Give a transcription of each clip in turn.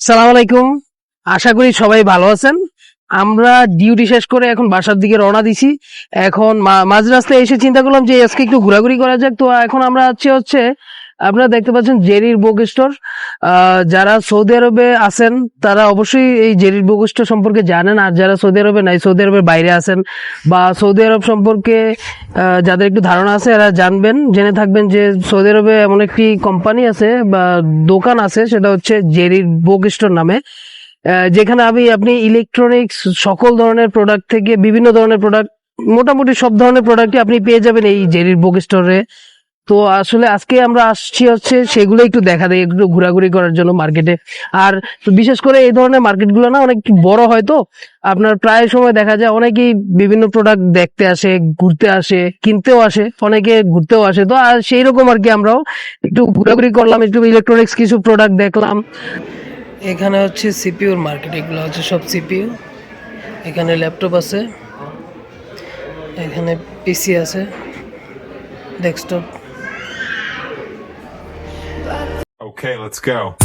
সালাম আলাইকুম। আশা করি সবাই ভালো আছেন। আমরা ডিউটি শেষ করে এখন বাসার দিকে রওনা দিছি। এখন মাঝ রাস্তায় এসে চিন্তা করলাম যে আজকে একটু ঘোরাঘুরি করা যাক। তো এখন আমরা আছি হচ্ছে আপনারা দেখতে পাচ্ছেন জেরির বুক স্টোর। যারা সৌদি আরবে আছেন, তারা অবশ্যই এই জেরির বুক স্টোর সম্পর্কে জানেন। আর যারা সৌদি আরবে নাই, সৌদি আরবের বাইরে আছেন বা সৌদি আরব সম্পর্কে যাদের একটু ধারণা আছে, এরা জানবেন। জেনে থাকবেন যে সৌদি আরবে এমন একটি কোম্পানি আছে বা দোকান আছে, সেটা হচ্ছে জেরির বুক স্টোর নামে। যেখানে আমি, আপনি ইলেকট্রনিক্স সকল ধরনের প্রোডাক্ট থেকে বিভিন্ন ধরনের প্রোডাক্ট মোটামুটি সব ধরনের প্রোডাক্টই আপনি পেয়ে যাবেন এই জেরির বুক স্টোরে। তো আসলে আজকে আমরা আসছি হচ্ছে সেগুলো একটু দেখা দেয় একটু ঘোরাঘুরি করার জন্য মার্কেটে আর বিশেষ করে এই ধরনের মার্কেটগুলো না অনেক বড় হয় তো। আপনার প্রায় সময় দেখা যায় অনেকেই বিভিন্ন প্রোডাক্ট দেখতে আসে, ঘুরতে আসে, কিনতেও আসে, অনেকে ঘুরতেও আসে। তো আর সেই রকম আর কি আমরাও একটু ঘোরাঘুরি করলাম, একটু ইলেকট্রনিক্স কিছু প্রোডাক্ট দেখলাম। এখানে হচ্ছে সিপিউর মার্কেট এগুলো হচ্ছে সব সিপিইউ এখানে ল্যাপটপ আছে, এখানে পিসি আছে ডেস্কটপ Okay, let's go.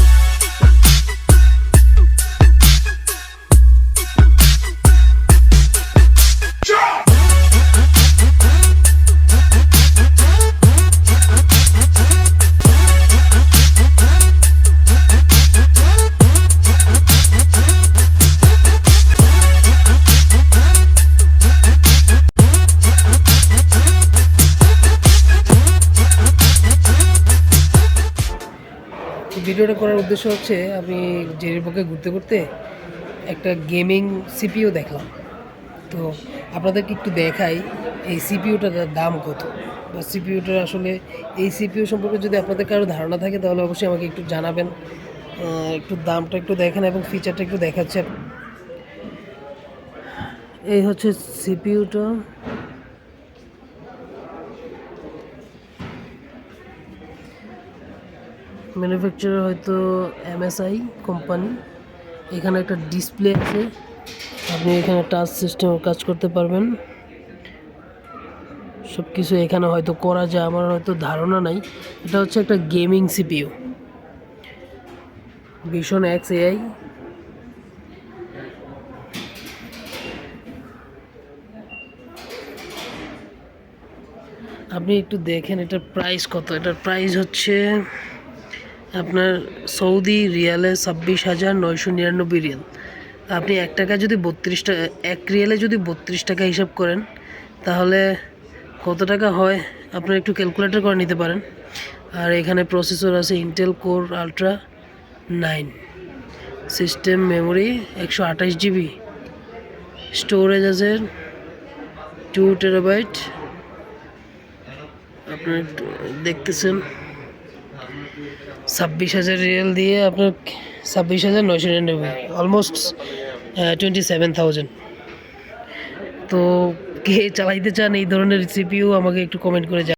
ভিডিওটা করার উদ্দেশ্য হচ্ছে আমি জেরির পক্ষে ঘুরতে ঘুরতে একটা গেমিং সিপিইউ দেখলাম। তো আপনাদেরকে একটু দেখাই, এই সিপিইউটার দাম কত? বা সিপিইউটার আসলে এই সিপিইউ সম্পর্কে যদি আপনাদের কারও ধারণা থাকে, তাহলে অবশ্যই আমাকে একটু জানাবেন। একটু দামটা একটু দেখেন এবং ফিচারটা একটু দেখাচ্ছে এই হচ্ছে সিপিইউটা। ম্যানুফ্যাকচারার হয়তো এমএসআই কোম্পানি। এখানে একটা ডিসপ্লে আছে। আপনি এখানে টাচ সিস্টেম কাজ করতে পারবেন। সব কিছু এখানে হয়তো করা যায়, আমার হয়তো ধারণা নাই। এটা হচ্ছে একটা গেমিং সিপিইউ। ভীষণ এক্স এআই আপনি একটু দেখেন, এটার প্রাইস কত? এটার প্রাইস হচ্ছে আপনার সৌদি রিয়ালে ছাব্বিশ হাজার নয়শো নিরানব্বই রিয়াল। আপনি এক টাকা যদি বত্রিশ টাকা এক রিয়ালে যদি বত্রিশ টাকা হিসাব করেন, তাহলে কত টাকা হয়? আপনার একটু ক্যালকুলেটর করে নিতে পারেন। আর এখানে প্রসেসর আছে Intel core ultra nine system memory একশো আঠাশ জিবি। স্টোরেজ আছে টু টেরাবাইট আপনার দেখতেছেন। ছাব্বিশ হাজার রিয়েল দিয়ে আপনার ছাব্বিশ হাজার নয়শো নিরানব্বই অলমোস্ট টোয়েন্টি সেভেন থাউজেন্ড তো কে চালাইতে চান এই ধরনের সিপিউ আমাকে একটু কমেন্ট করে।